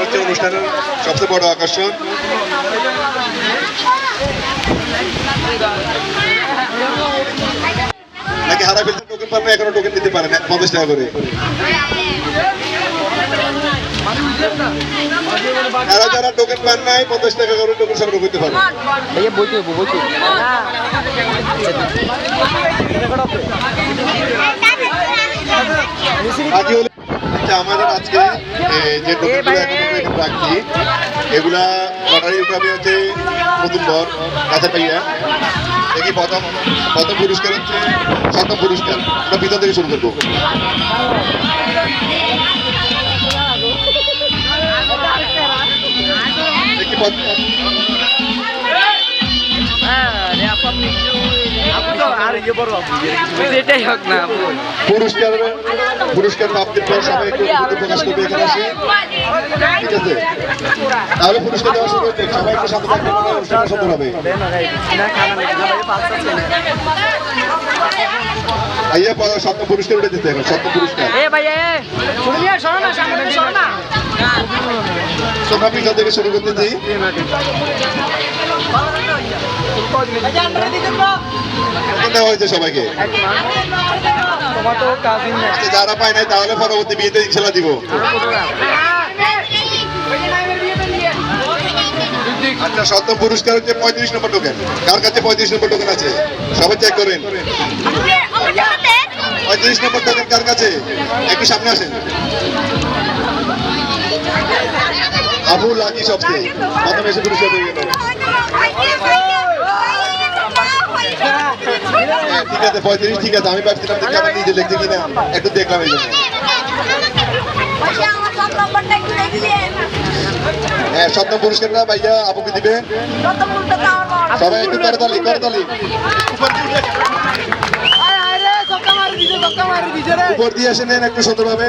হচ্ছে অনুষ্ঠানের সবচেয়ে বড় আকর্ষণ। নাকি হারা ফেলতে টোকেন পারবে এখনও টোকেন দিতে পারে না পঞ্চাশ টাকা করে। যারা যারা টোকেন পান নাই পঞ্চাশ টাকা করে টোকেন সংগ্রহ করতে পারে। ভাইয়া বইতে হইব বইতে বাকি হলো আচ্ছা আমাদের আজকে যে টোকেনগুলো এখন রাখছি এগুলা লটারি উঠাবে হচ্ছে নতুন বর কাছে পাইয়া দেখি প্রথম প্রথম পুরস্কার হচ্ছে সপ্তম পুরস্কার। আমরা ভিতর থেকে শুরু করব। হোক না। পুরস্কার পুরস্কার প্রাপ্তির পর সবাই প্রকাশ করবে এখানে আসে। ঠিক আছে? তাহলে পুরস্কার দেওয়া শুরু হচ্ছে সবাই একটু সাথে থাকবে অনুষ্ঠানটা সুন্দর হবে। আইয়া সপ্তম পুরস্কার উঠে দিতে এখন সপ্তম পুরস্কার। এ ভাইয়া এ শুনিয়া না সামনে না। সোফা পিছন থেকে শুরু করতে কত দেওয়া হয়েছে সবাইকে? যারা পায় নাই তাহলে পরবর্তী বিয়েতে ইনশাল্লাহ দিব। আচ্ছা সপ্তম পুরস্কার হচ্ছে পঁয়ত্রিশ নম্বর টোকেন। কার কাছে পঁয়ত্রিশ নম্বর টোকেন আছে? সবাই চেক করেন। পঁয়ত্রিশ নম্বর টোকেন কার কাছে? একটু সামনে আসেন। সবচেয়ে। প্রথম এসে পুরস্কার পেয়ে গেল হ্যাঁ, ঠিক আছে পঁয়ত্রিশ ঠিক আছে আমি ভাবছিলাম দেখি আমি নিজে লিখতে কিনা। একটু দেখলাম এই জন্য। হ্যাঁ সপ্তম পুরস্কারটা ভাইয়া আপুকে দিবে। সবাই একটু করতালি করতালি উপর দিয়ে এসে নেন একটু সুন্দরভাবে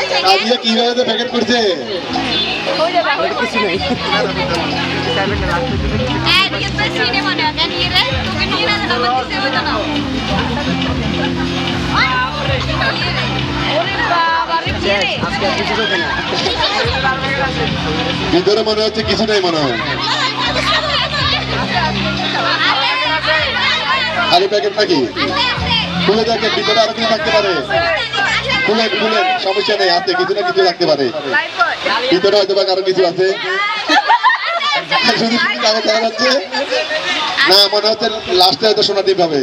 আজকে কীভাবে তো প্যাকেট করছে ভিতরে মনে হচ্ছে কিছু নাই মনে হয় খালি প্যাকেট নাকি খুলে দেখেন ভিতরে আরও কিছু থাকতে পারে? খুলে খুলে, সমস্যা নেই, হাতে কিছু না কিছু থাকতে পারে। ভিতরে হয়তো বা কারও কিছু আছে। শুধু শুধু কাগজ দেখা যাচ্ছে? না, মনে হচ্ছে লাস্টে হয়তো সোনা ডিম পাবে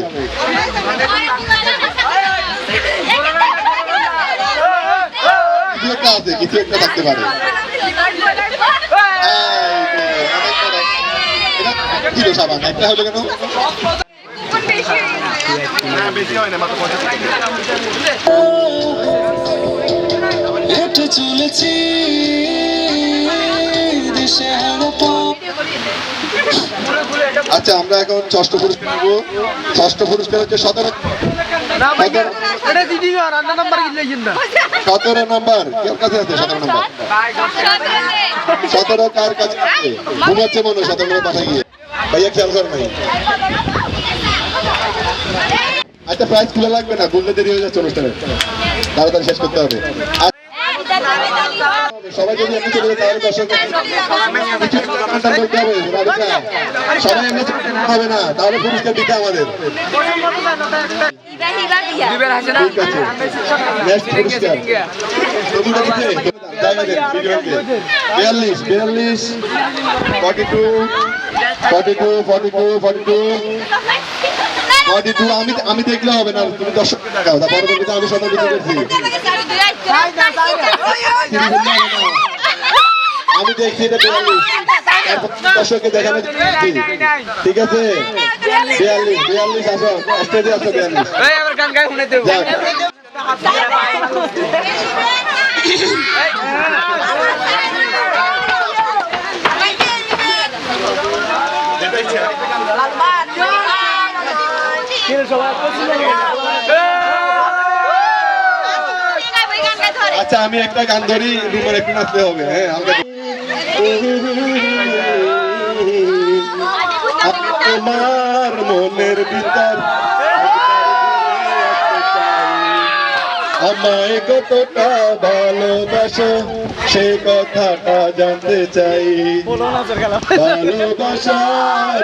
কিছু একটা আছে, কিছু একটা থাকতে পারে। এটা কিলো সাবান একটা হলো কেন? হেঁটে চলেছি আচ্ছা আমরা এখন ষষ্ঠ পুরস্কার নেব। ষষ্ঠ পুরস্কার হচ্ছে সতেরো নাম্বার সতেরো নম্বর। কেউ কাছে আছে সতেরো নম্বর? সতেরো কার কাছে আছে? ঘুমাচ্ছে মনে হয় সতেরো বাসা গিয়ে। ভাইয়া খেয়াল কর নাই আচ্ছা প্রাইস খুলে লাগবে না? খুললে দেরি হয়ে যাচ্ছে অনুষ্ঠানে। তাড়াতাড়ি শেষ করতে হবে। সবাই যদি এমনি চলে যায় তাহলে দর্শক বলতে হবে সবাই এমনি হবে না। তাহলে পুরস্কার দিতে আমাদের। বিয়াল্লিশ বিয়াল্লিশ forty two forty two forty two forty two আমি আমি দেখলে হবে না তুমি দর্শক দেখাও? পরবর্তীতে আমি সদর করছি আমি দেখছি এটা তারপর দর্শককে দেখানো ঠিক আছে? বিয়াল্লিশ বিয়াল্লিশ আসো স্টেজে আসো বিয়াল্লিশ এই আবার গান গাই শুনে দেব। যাক। আচ্ছা আমি একটা গান ধরি রুমের একটু নাচতে হবে হ্যাঁ আমার মনের ভিতর আমায় কতটা ভালোবাসো সে কথাটা জানতে চাই। ভালোবাসার